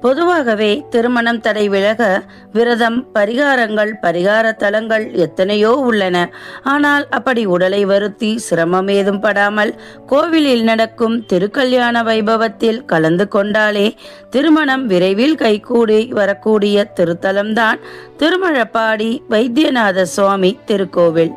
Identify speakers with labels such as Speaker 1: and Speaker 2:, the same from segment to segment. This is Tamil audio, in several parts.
Speaker 1: பொதுவாகவே திருமணம் தடை விலக விரதம் பரிகாரங்கள் பரிகார தலங்கள் எத்தனையோ உள்ளன. ஆனால் அப்படி உடலை வருத்தி சிரமம் ஏதும் படாமல் கோவிலில் நடக்கும் திருக்கல்யாண வைபவத்தில் கலந்து கொண்டாலே திருமணம் விரைவில் கைகூடி வரக்கூடிய திருத்தலம்தான் திருமழப்பாடி வைத்தியநாத சுவாமி திருக்கோவில்.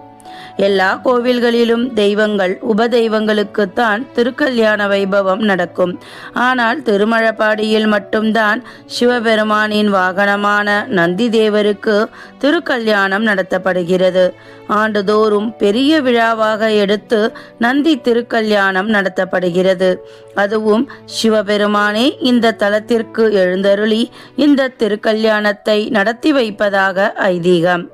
Speaker 1: எல்லா கோவில்களிலும் தெய்வங்கள் உபதெய்வங்களுக்குத்தான் திருக்கல்யாண வைபவம் நடக்கும். ஆனால் திருமழப்பாடியில் மட்டும்தான் சிவபெருமானின் வாகனமான நந்தி தேவருக்கு திருக்கல்யாணம் நடத்தப்படுகிறது. ஆண்டுதோறும் பெரிய விழாவாக எடுத்து நந்தி திருக்கல்யாணம் நடத்தப்படுகிறது. அதுவும் சிவபெருமானே இந்த தலத்திற்கு எழுந்தருளி இந்த திருக்கல்யாணத்தை நடத்தி வைப்பதாக ஐதீகம்.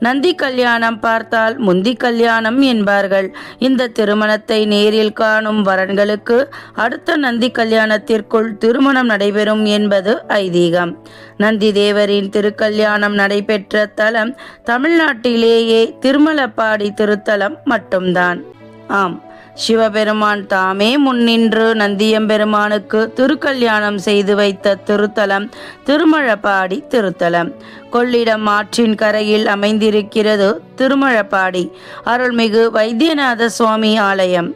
Speaker 1: நந்தி கல்யாணம் பார்த்தால் முந்தி கல்யாணம் என்பார்கள். இந்த திருமணத்தை நேரில் காணும் வரன்களுக்கு அடுத்த நந்தி கல்யாணத்திற்குள் திருமணம் நடைபெறும் என்பது ஐதீகம். நந்தி தேவரின் திருக்கல்யாணம் நடைபெற்ற தலம் தமிழ்நாட்டிலேயே திருமலப்பாடி திருத்தலம் மட்டும்தான். ஆம் சிவபெருமான் தாமே முன்னின்று நந்தியம்பெருமானுக்கு திருக்கல்யாணம் செய்து வைத்த திருத்தலம் திருமழப்பாடி திருத்தலம். கொள்ளிடம் ஆற்றின் கரையில் அமைந்திருக்கிறது திருமழப்பாடி அருள்மிகு வைத்தியநாத சுவாமி ஆலயம்.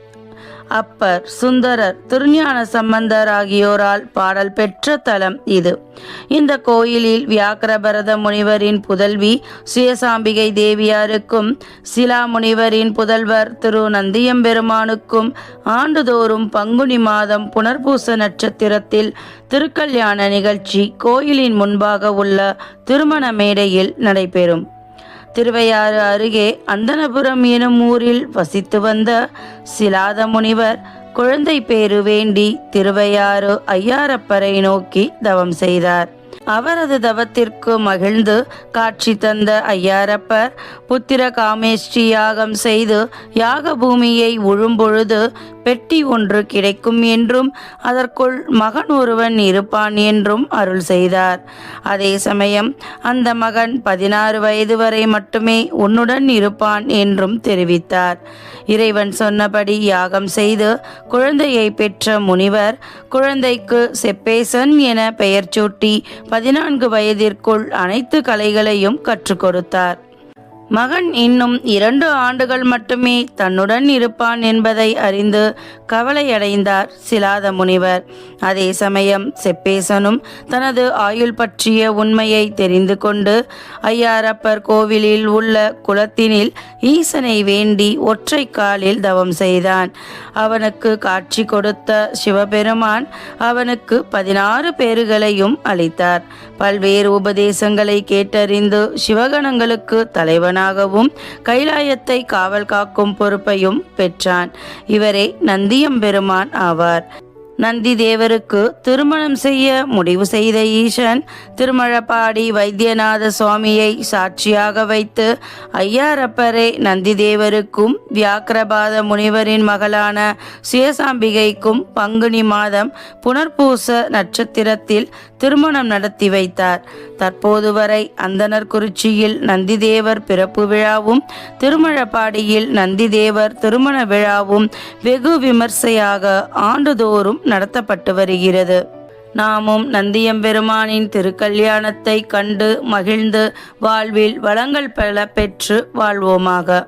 Speaker 1: அப்பர் சுந்தரர் திருஞான சம்பந்தர் ஆகியோரால் பாடல் பெற்ற தலம் இது. இந்த கோயிலில் வியாக்கிரபரத முனிவரின் புதல்வி சுயசாம்பிகை தேவியாருக்கும் சிலா முனிவரின் புதல்வர் திரு நந்தியம்பெருமானுக்கும் ஆண்டுதோறும் பங்குனி மாதம் புனர்பூச நட்சத்திரத்தில் திருக்கல்யாண நிகழ்ச்சி கோயிலின் முன்பாக உள்ள திருமண மேடையில் நடைபெறும். திருவையாறு அருகே அந்தனபுரம் எனும் ஊரில் வசித்து வந்த சிலாத முனிவர் குழந்தை பேரு வேண்டி திருவையாறு ஐயாரப்பரை நோக்கி தவம் செய்தார். அவரது தவத்திற்கு மகிழ்ந்து காட்சி தந்த ஐயாரப்பர் புத்திர காமேஷ்டி யாகம் செய்து யாக பூமியை உழும்பொழுது பெட்டி ஒன்று கிடைக்கும் என்றும் அதற்குள் மகன் ஒருவன் இருப்பான் என்றும் அருள் செய்தார். அதே சமயம் அந்த மகன் பதினாறு வயது வரை மட்டுமே உன்னுடன் இருப்பான் என்றும் தெரிவித்தார். இறைவன் சொன்னபடி யாகம் செய்து குழந்தையை பெற்ற முனிவர் குழந்தைக்கு செப்பேசன் என பெயர் சூட்டி பதினான்கு வயதிற்குள் அனைத்து கலைகளையும் கற்றுக் கொடுத்தார். மகன் இன்னும் இரண்டு ஆண்டுகள் மட்டுமே தன்னுடன் இருப்பான் என்பதை அறிந்து கவலையடைந்தார் சிலாத முனிவர். அதே சமயம் செப்பேசனும் தனது ஆயுள் பற்றிய உண்மையை தெரிந்து கொண்டு ஐயாரப்பர் கோவிலில் உள்ள குளத்தினில் ஈசனை வேண்டி ஒற்றை காலில் தவம் செய்தான். அவனுக்கு காட்சி கொடுத்த சிவபெருமான் அவனுக்கு பதினாறு பேறுகளையும் அளித்தார். பல்வேறு உபதேசங்களை கேட்டறிந்து சிவகணங்களுக்கு மகனாகவும் கைலாயத்தை காவல் காக்கும் பொறுப்பையும் பெற்றான். இவரே நந்தியம்பெருமான் ஆவார். நந்தி தேவருக்கு திருமணம் செய்ய முடிவு செய்த ஈசன் திருமழப்பாடி வைத்தியநாத சுவாமியை சாட்சியாக வைத்து ஐயாரப்பரே நந்தி தேவருக்கும் வியாக்கிரபாத முனிவரின் மகளான சுயசாம்பிகைக்கும் பங்குனி மாதம் புனர்பூச நட்சத்திரத்தில் திருமணம் நடத்தி வைத்தார். தற்போது வரை அந்தனர் குறிச்சியில் நந்திதேவர் பிறப்பு விழாவும் திருமழப்பாடியில் நந்திதேவர் திருமண விழாவும் வெகு விமர்சையாக ஆண்டுதோறும் நடத்தப்பட்டு வருகிறது. நாமும் நந்தியம்பெருமானின் திருக்கல்யாணத்தை கண்டு மகிழ்ந்து வாழ்வில் வளங்கள் பல பெற்று வாழ்வோமாக.